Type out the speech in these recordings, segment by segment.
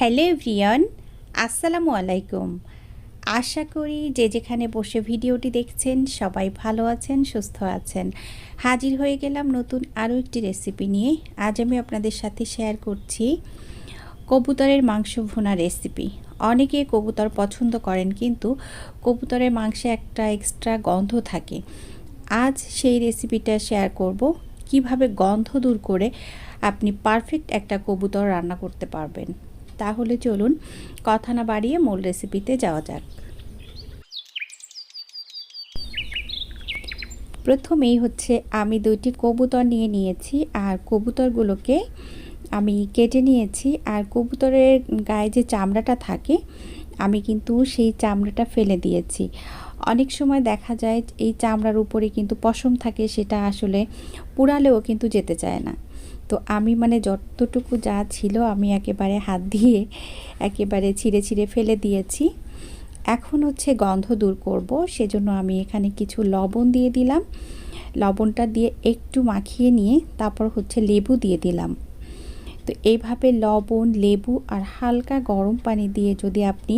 Hello everyone আসসালামু আলাইকুম। আশা করি যে যেখানে বসে ভিডিওটি দেখছেন সবাই ভালো আছেন, সুস্থ আছেন। হাজির হয়ে গেলাম নতুন আরও একটি রেসিপি নিয়ে। আজ আমি আপনাদের সাথে শেয়ার করছি কবুতরের মাংস ভুনা রেসিপি। অনেকে কবুতর পছন্দ করেন কিন্তু কবুতরের মাংসে একটা এক্সট্রা গন্ধ থাকে। আজ সেই রেসিপিটা শেয়ার করব। কীভাবে গন্ধ দূর করে আপনি পারফেক্ট একটা কবুতর রান্না করতে পারবেন। তাহলে চলুন কথা না বাড়িয়ে মূল রেসিপিতে যাওয়া যাক। প্রথমেই হচ্ছে আমি দুইটি কবুতর নিয়ে নিয়েছি আর কবুতরগুলোকে আমি কেটে নিয়েছি আর কবুতরের গায়ে যে চামড়াটা থাকে, আমি কিন্তু সেই চামড়াটা ফেলে দিয়েছি। অনেক সময় দেখা যায় এই চামড়ার উপরে কিন্তু পশম থাকে সেটা আসলে পুরালেও কিন্তু যেতে চায় না। তো আমি মানে যতটুকু যা ছিল আমি একেবারে হাত দিয়ে একেবারে ছিঁড়ে ছিঁড়ে ফেলে দিয়েছি। এখন হচ্ছে গন্ধ দূর করব, সেজন্য আমি এখানে কিছু লবণ দিয়ে দিলাম। লবণটা দিয়ে একটু মাখিয়ে নিয়ে তারপর হচ্ছে লেবু দিয়ে দিলাম। তো এইভাবে লবণ, লেবু আর হালকা গরম পানি দিয়ে যদি আপনি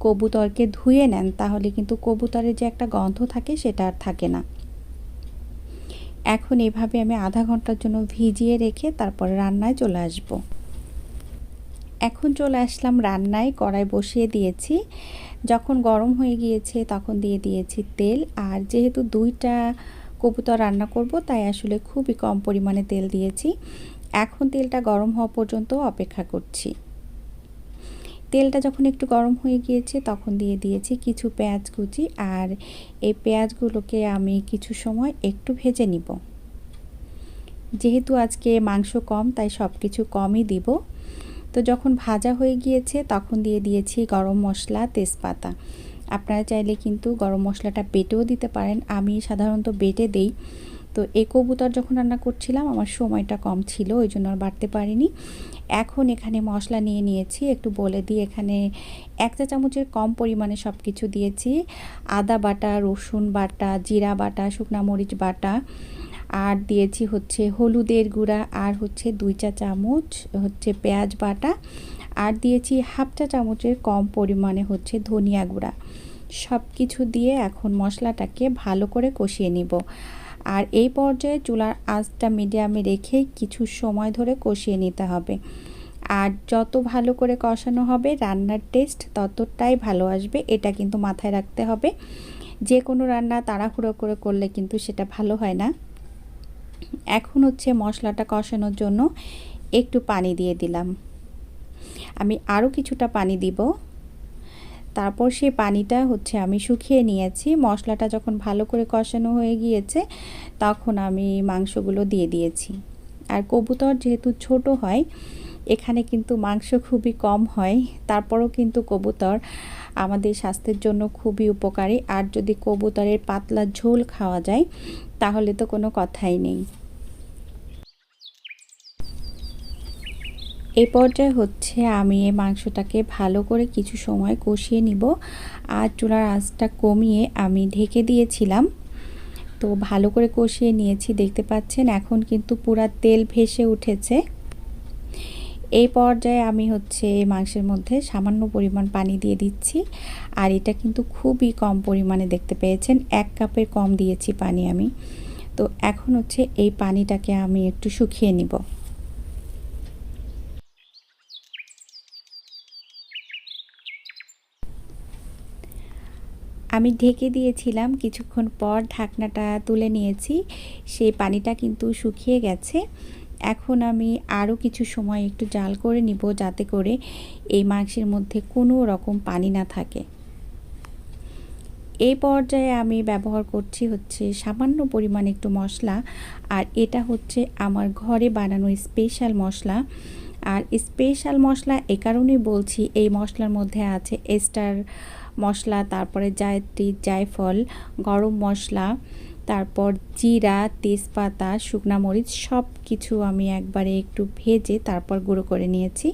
কবুতরকে ধুয়ে নেন, তাহলে কিন্তু কবুতরের যে একটা গন্ধ থাকে সেটা আর থাকে না। এখন এভাবে আমি আধা ঘণ্টার জন্য ভিজিয়ে রেখে তারপরে রান্নায় চলে আসব। এখন চলে আসলাম রান্নায়, কড়াই বসিয়ে দিয়েছি। যখন গরম হয়ে গিয়েছে তখন দিয়ে দিয়েছি তেল। আর যেহেতু দুইটা কবুতর রান্না করব, তাই আসলে খুবই কম পরিমাণে তেল দিয়েছি। এখন তেলটা গরম হওয়া পর্যন্ত অপেক্ষা করছি। তেলটা যখন একটু গরম হয়ে গিয়েছে তখন দিয়ে দিয়েছি কিছু পেঁয়াজ কুচি আর এই পেঁয়াজগুলোকে আমি কিছু সময় একটু ভেজে নিব। যেহেতু আজকে মাংস কম, তাই সব কিছু কমই দিব। তো যখন ভাজা হয়ে গিয়েছে তখন দিয়ে দিয়েছি গরম মশলা, তেজপাতা। আপনারা চাইলে কিন্তু গরম মশলাটা বেটেও দিতে পারেন। আমি সাধারণত বেটে দেই। তো এই কবুতর যখন রান্না করছিলাম, আমার সময়টা কম ছিল, ওই জন্য আর বাড়তে পারিনি। এখন এখানে মশলা নিয়ে নিয়েছি, একটু বলে দিই, এখানে এক চা চামচের কম পরিমাণে সব কিছু দিয়েছি। আদা বাটা, রসুন বাটা, জিরা বাটা, শুকনা মরিচ বাটা, আর দিয়েছি হচ্ছে হলুদের গুঁড়া, আর হচ্ছে দুই চা চামচ হচ্ছে পেঁয়াজ বাটা, আর দিয়েছি হাফ চা চামচের কম পরিমাণে হচ্ছে ধনিয়া গুঁড়া। সব কিছু দিয়ে এখন মশলাটাকে ভালো করে কষিয়ে নিব। আর এই পর্যায়ে চুলার আঁচটা মিডিয়ামে রেখে কিছু সময় ধরে কষিয়ে নিতে হবে। আর যত ভালো করে কষানো হবে, রান্নার টেস্ট ততটাই ভালো আসবে, এটা কিন্তু মাথায় রাখতে হবে। যে কোনো রান্না তাড়াহুড়ো করে করলে কিন্তু সেটা ভালো হয় না। এখন হচ্ছে মশলাটা কষানোর জন্য একটু পানি দিয়ে দিলাম। আমি আরও কিছুটা পানি দিব। তারপর সেই পানিটা হচ্ছে আমি শুকিয়ে নিয়েছি। মশলাটা যখন ভালো করে কষানো হয়ে গিয়েছে, তখন আমি মাংসগুলো দিয়ে দিয়েছি। আর কবুতর যেহেতু ছোট হয়, এখানে কিন্তু মাংস খুবই কম হয়। তারপরও কিন্তু কবুতর আমাদের স্বাস্থ্যের জন্য খুবই উপকারী। আর যদি কবুতরের পাতলা ঝোল খাওয়া যায়, তাহলে তো কোনো কথাই নেই। এই পর্যায়ে হচ্ছে আমি এই মাংসটাকে ভালো করে কিছু সময় কষিয়ে নিব। আর চুলার আঁচটা কমিয়ে আমি ঢেকে দিয়েছিলাম। তো ভালো করে কষিয়ে নিয়েছি, দেখতে পাচ্ছেন এখন কিন্তু পুরা তেল ভেসে উঠেছে। এই পর্যায়ে আমি হচ্ছে মাংসের মধ্যে সামান্য পরিমাণ পানি দিয়ে দিচ্ছি। আর এটা কিন্তু খুবই কম পরিমাণে দেখতে পেয়েছেন, এক কাপের কম দিয়েছি পানি আমি। তো এখন হচ্ছে এই পানিটাকে আমি একটু শুকিয়ে নিব। আমি ঢেকে দিয়েছিলাম। কিছুক্ষণ পর ঢাকনাটা তুলে নিয়েছি। সেই পানিটা কিন্তু শুকিয়ে গেছে। এখন আমি আরও কিছু সময় একটু জাল করে নিব যাতে করে এই মাংসের মধ্যে কোনো রকম পানি না থাকে। এই পর্যায়ে আমি ব্যবহার করছি হচ্ছে সামান্য পরিমাণ একটু মশলা। আর এটা হচ্ছে আমার ঘরে বানানো স্পেশাল মশলা। আর স্পেশাল মশলা এ কারণেই বলছি এই মশলার মধ্যে আছে এস্টার মশলা, তারপরে জায়ত্রী, জায়ফল, গরম মশলা, তারপর জিরা, তেজপাতা, শুকনা মরিচ সব কিছু আমি একবারে একটু ভেজে তারপর গুঁড়ো করে নিয়েছি।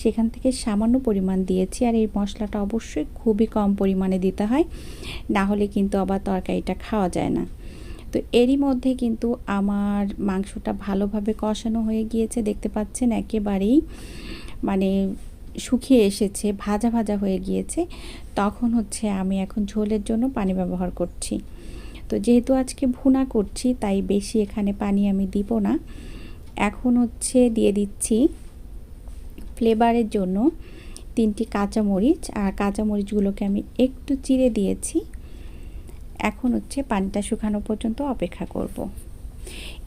সেখান থেকে সামান্য পরিমাণ দিয়েছি আর এই মশলাটা অবশ্যই খুবই কম পরিমাণে দিতে হয়, না হলে কিন্তু আবার তরকারিটা খাওয়া যায় না। তো এরই মধ্যে কিন্তু আমার মাংসটা ভালোভাবে কষানো হয়ে গিয়েছে, দেখতে পাচ্ছেন একেবারেই মানে শুকিয়ে এসেছে, ভাজা ভাজা হয়ে গিয়েছে। তখন হচ্ছে আমি এখন ঝোলের জন্য পানি ব্যবহার করছি। তো যেহেতু আজকে ভুনা করছি, তাই বেশি এখানে পানি আমি দিব না। এখন হচ্ছে দিয়ে দিচ্ছি ফ্লেভারের জন্য তিনটি কাঁচামরিচ। আর কাঁচামরিচগুলোকে আমি একটু চিড়ে দিয়েছি। এখন হচ্ছে পানিটা শুকানো পর্যন্ত অপেক্ষা করব।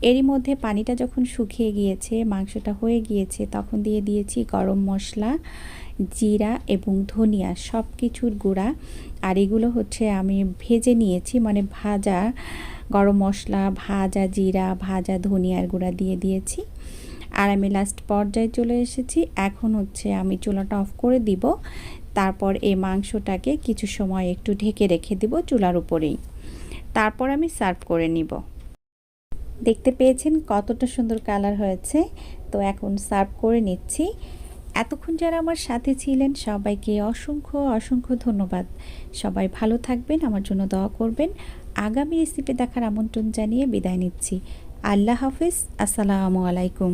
এরই মধ্যে পানিটা যখন শুকিয়ে গিয়েছে, মাংসটা হয়ে গিয়েছে, তখন দিয়ে দিয়েছি গরম মশলা, জিরা এবং ধনিয়া সব কিছুর গুঁড়া। আর এগুলো হচ্ছে আমি ভেজে নিয়েছি মানে ভাজা গরম মশলা, ভাজা জিরা, ভাজা ধনিয়ার গুঁড়া দিয়ে দিয়েছি। আর আমি লাস্ট পর্যায়ে চলে এসেছি। এখন হচ্ছে আমি চুলাটা অফ করে দিব। তারপর এই মাংসটাকে কিছু সময় একটু ঢেকে রেখে দিব চুলার উপরেই। তারপর আমি সার্ভ করে নিব। দেখতে পেয়েছেন কতটা সুন্দর কালার হয়েছে? তো এখন সার্ভ করে নিচ্ছি। এতক্ষণ যারা আমার সাথে ছিলেন, সবাইকে অসংখ্য অসংখ্য ধন্যবাদ। সবাই ভালো থাকবেন, আমার জন্য দোয়া করবেন। আগামী রেসিপি দেখার আমন্ত্রণ জানিয়ে বিদায় নিচ্ছি। আল্লাহ হাফিজ, আসসালামু আলাইকুম।